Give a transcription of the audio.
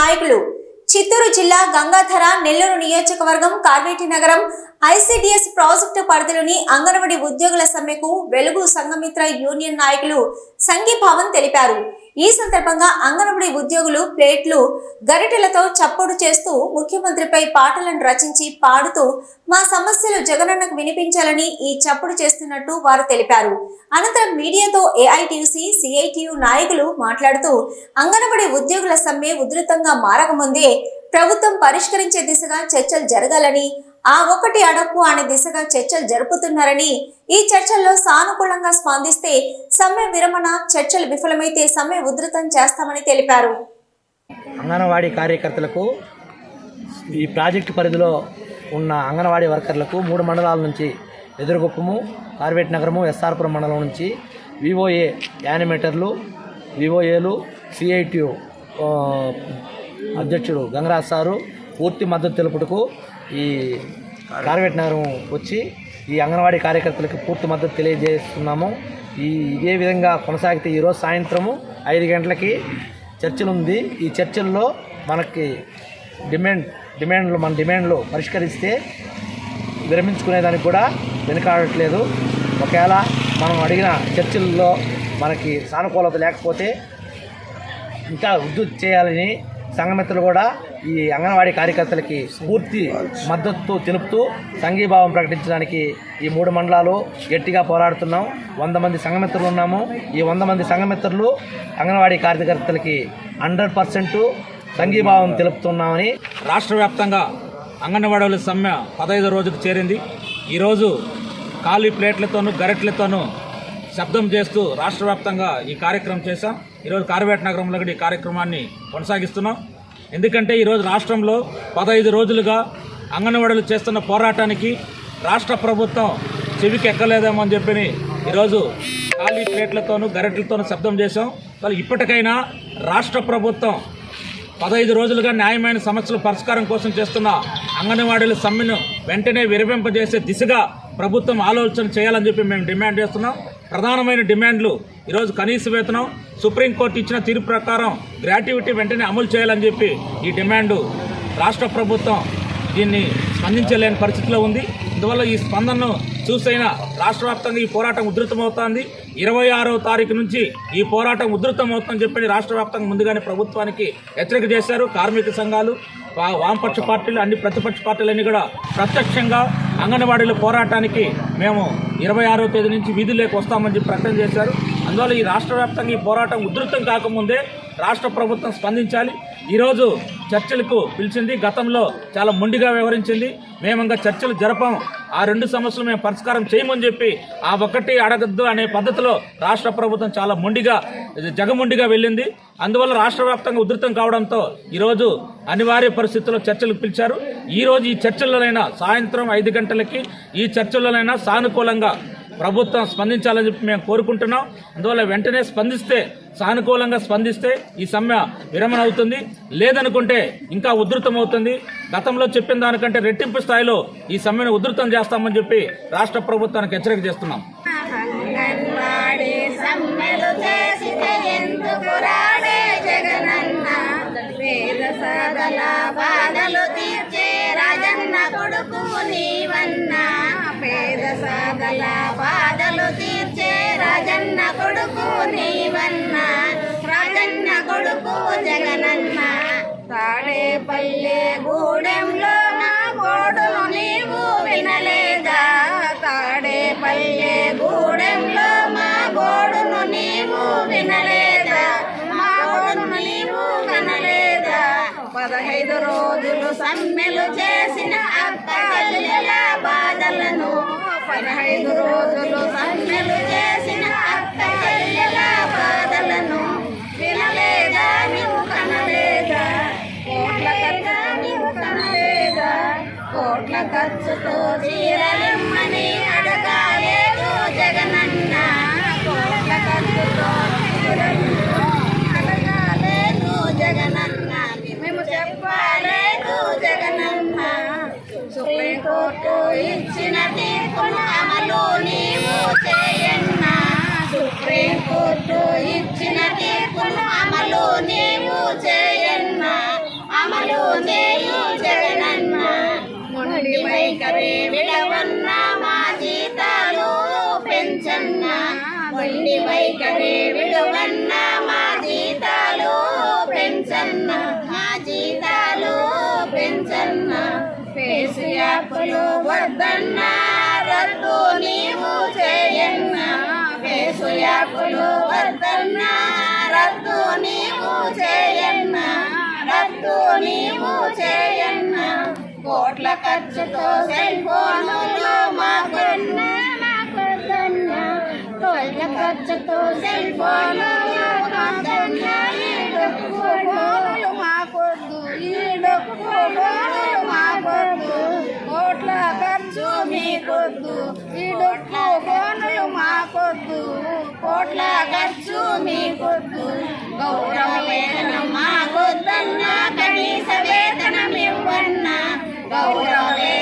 నాయకులు. చిత్తూరు జిల్లా గంగాధర నెల్లూరు నియోజకవర్గం కార్వేటి నగరం ఐసిడిఎస్ ప్రాజెక్టు పరిధిలోని అంగన్వాడీ ఉద్యోగుల సమ్మెకు వెలుగు సంఘమిత్ర యూనియన్ నాయకులు సంఘీభావం తెలిపారు. ఈ సందర్భంగా అంగన్వాడీ ఉద్యోగులు ప్లేట్లు గరిటెలతో చప్పుడు చేస్తూ ముఖ్యమంత్రిపై పాటలను రచించి పాడుతూ మా సమస్యలు జగనన్నకు వినిపించాలని ఈ చప్పుడు చేస్తున్నట్టు వారు తెలిపారు. అనంతరం మీడియాతో ఏఐటీసీ సిఐటియు నాయకులు మాట్లాడుతూ అంగన్వాడీ ఉద్యోగుల సమ్మె ఉధృతంగా మారకముందే ప్రభుత్వం పరిష్కరించే దిశగా చర్చలు జరగాలని ఆ ఒకటి అడక్కు అనే దిశగా చర్చలు జరుపుతున్నారని ఈ చర్చల్లో సానుకూలంగా స్పందిస్తే సమ్మె విరమణ చర్చలు విఫలమైతే సమ్మె ఉధృతం చేస్తామని తెలిపారు. అంగన్వాడీ కార్యకర్తలకు ఈ ప్రాజెక్టు పరిధిలో ఉన్న అంగన్వాడీ వర్కర్లకు మూడు మండలాల నుంచి ఎదురుగుప్పము కార్వేట్ నగరము ఎస్ఆర్పురం మండలం నుంచి వివోఏ యానిమేటర్లు వివోఏలు సిఐటియు అధ్యక్షుడు గంగరాజ్ సారు పూర్తి మద్దతు తెలుపుటకు ఈ కార్వేట్ నగరం వచ్చి ఈ అంగన్వాడీ కార్యకర్తలకు పూర్తి మద్దతు తెలియజేస్తున్నాము. ఈ ఇదే విధంగా కొనసాగితే ఈరోజు సాయంత్రము ఐదు గంటలకి చర్చలు ఉంది ఈ చర్చల్లో మనకి డిమాండ్ డిమాండ్లు మన డిమాండ్లు పరిష్కరిస్తే విరమించుకునేదానికి కూడా వెనుకాడట్లేదు. ఒకవేళ మనం అడిగిన చర్చల్లో మనకి సానుకూలత లేకపోతే ఇంకా ఉద్యుత్ చేయాలని సంఘమిత్రులు కూడా ఈ అంగన్వాడీ కార్యకర్తలకి పూర్తి మద్దతు తెలుపుతూ సంఘీభావం ప్రకటించడానికి ఈ మూడు మండలాలు గట్టిగా పోరాడుతున్నాం. వంద మంది సంఘమిత్రులు ఉన్నాము. ఈ వంద మంది సంఘమిత్రులు అంగన్వాడీ కార్యకర్తలకి హండ్రెడ్ పర్సెంట్ సంఘీభావం తెలుపుతున్నామని రాష్ట్ర వ్యాప్తంగా అంగన్వాడీల సమ్మె పదహైదు రోజుకు చేరింది. ఈరోజు ఖాళీ ప్లేట్లతోనూ గరెట్లతోనూ శబ్దం చేస్తూ రాష్ట్ర వ్యాప్తంగా ఈ కార్యక్రమం చేశాం. ఈరోజు కార్వేట నగరంలో కూడా ఈ కార్యక్రమాన్ని కొనసాగిస్తున్నాం. ఎందుకంటే ఈరోజు రాష్ట్రంలో పదహైదు రోజులుగా అంగన్వాడీలు చేస్తున్న పోరాటానికి రాష్ట్ర ప్రభుత్వం చెవికి ఎక్కలేదేమో అని చెప్పి ఈరోజు ఖాళీ ప్లేట్లతోనూ గరెట్లతోనూ శబ్దం చేశాం. వాళ్ళు ఇప్పటికైనా రాష్ట్ర ప్రభుత్వం పదహైదు రోజులుగా న్యాయమైన సమస్యల పరిష్కారం కోసం చేస్తున్న అంగన్వాడీల సమ్మెను వెంటనే విరమింపజేసే దిశగా ప్రభుత్వం ఆలోచన చేయాలని చెప్పి మేము డిమాండ్ చేస్తున్నాం. ప్రధానమైన డిమాండ్లు ఈరోజు కనీస వేతనం సుప్రీంకోర్టు ఇచ్చిన తీర్పు ప్రకారం గ్రాట్యుటీ వెంటనే అమలు చేయాలని చెప్పి ఈ డిమాండు రాష్ట్ర ప్రభుత్వం దీన్ని స్పందించలేని పరిస్థితిలో ఉంది. అందువల్ల ఈ స్పందనను చూసైనా రాష్ట్ర వ్యాప్తంగా ఈ పోరాటం ఉధృతమవుతోంది. ఇరవై ఆరవ తారీఖు నుంచి ఈ పోరాటం ఉధృతమవుతుందని చెప్పి రాష్ట్ర వ్యాప్తంగా ముందుగానే ప్రభుత్వానికి హెచ్చరిక చేశారు. కార్మిక సంఘాలు వా- వామపక్ష పార్టీలు అన్ని ప్రతిపక్ష పార్టీలన్నీ కూడా ప్రత్యక్షంగా అంగన్వాడీల పోరాటానికి మేము ఇరవై ఆరో తేదీ నుంచి వీధుల్లోకి వస్తామని చెప్పి ప్రకటన చేశారు. అందువల్ల ఈ రాష్ట్ర వ్యాప్తంగా ఈ పోరాటం ఉధృతం కాకముందే రాష్ట్ర ప్రభుత్వం స్పందించాలి. ఈరోజు చర్చలకు పిలిచింది గతంలో చాలా మొండిగా వ్యవహరించింది. మేము ఇంకా చర్చలు జరపం. ఆ రెండు సమస్యలు మేము పరిష్కారం చేయమని చెప్పి ఆ ఒక్కటి అడగద్దు అనే పద్ధతిలో రాష్ట్ర ప్రభుత్వం చాలా మొండిగా జగమొండిగా వెళ్ళింది. అందువల్ల రాష్ట్ర వ్యాప్తంగా ఉధృతం కావడంతో ఈరోజు అనివార్య పరిస్థితుల్లో చర్చలకు పిలిచారు. ఈరోజు ఈ చర్చల్లోనైనా సాయంత్రం ఐదు గంటలకి ఈ చర్చల్లోనైనా సానుకూలంగా ప్రభుత్వం స్పందించాలని చెప్పి మేము కోరుకుంటున్నాం. అందువల్ల వెంటనే స్పందిస్తే సానుకూలంగా స్పందిస్తే ఈ సమ్మె విరమణ అవుతుంది. లేదనుకుంటే ఇంకా ఉధృతం అవుతుంది. గతంలో చెప్పిన దానికంటే రెట్టింపు స్థాయిలో ఈ సమ్మెను ఉధృతం చేస్తామని చెప్పి రాష్ట్ర ప్రభుత్వానికి హెచ్చరిక చేస్తున్నాం. సాధన బాధలు తీర్చే రాజన్న కొడుకు నీవన్నా. సాధల బాధలు తీర్చే రాజన్న కొడుకు నీవన్నా రాజన్న కొడుకు జగనన్న. తాడేపల్లె గూడెంలో నా కోడు నీవు వినలేదా? తాడేపల్లె గూడెంలో మా గోడును నీవు వినలేదా? మా గోడును నీవు కనలేదా పదహైదు రోజులు సమ్మెలు చేసిన అక్క బాధలను పదహైదు రోజులు సమ్మెలు చేసిన అత్త చెల్లెల బాధలను వినలేదా? నీవు కనలేదా? కోట్ల కథ నీవు కనలేదా? కోట్ల ఖర్చుతో చీరలిమ్మని కరే విడవన్న మా జీతాలు పెంచన్న. మొండి వైఖరే విడవన్న మా జీతాలు పెంచన్న. మా జీతాలు పెంచన్న. ఫేసు యాప్లు వద్దన్న రద్దు నీవు చేయన్న. ఫేసు యాప్లు వద్దన్న రద్దు నీవు చేయన్న. రద్దు నీవు చేయన్న. కోట్ల ఖర్చుతో సెల్ ఫోన్లో మాకొన్న మాకొద్దన్న. కోట్ల ఖర్చుతో సెల్ ఫోన్లో మాకొన్న ఈ మాకొద్దు. ఈ డొక్కు మాకొద్దు. కోట్ల ఖర్చు మీకొద్దు. ఈ డొక్కు ఫోనులు మాకొద్దు. కోట్ల ఖర్చు మీకొద్దు. గౌరవ వేతనం మాకొద్దన్న కనీస Gauravé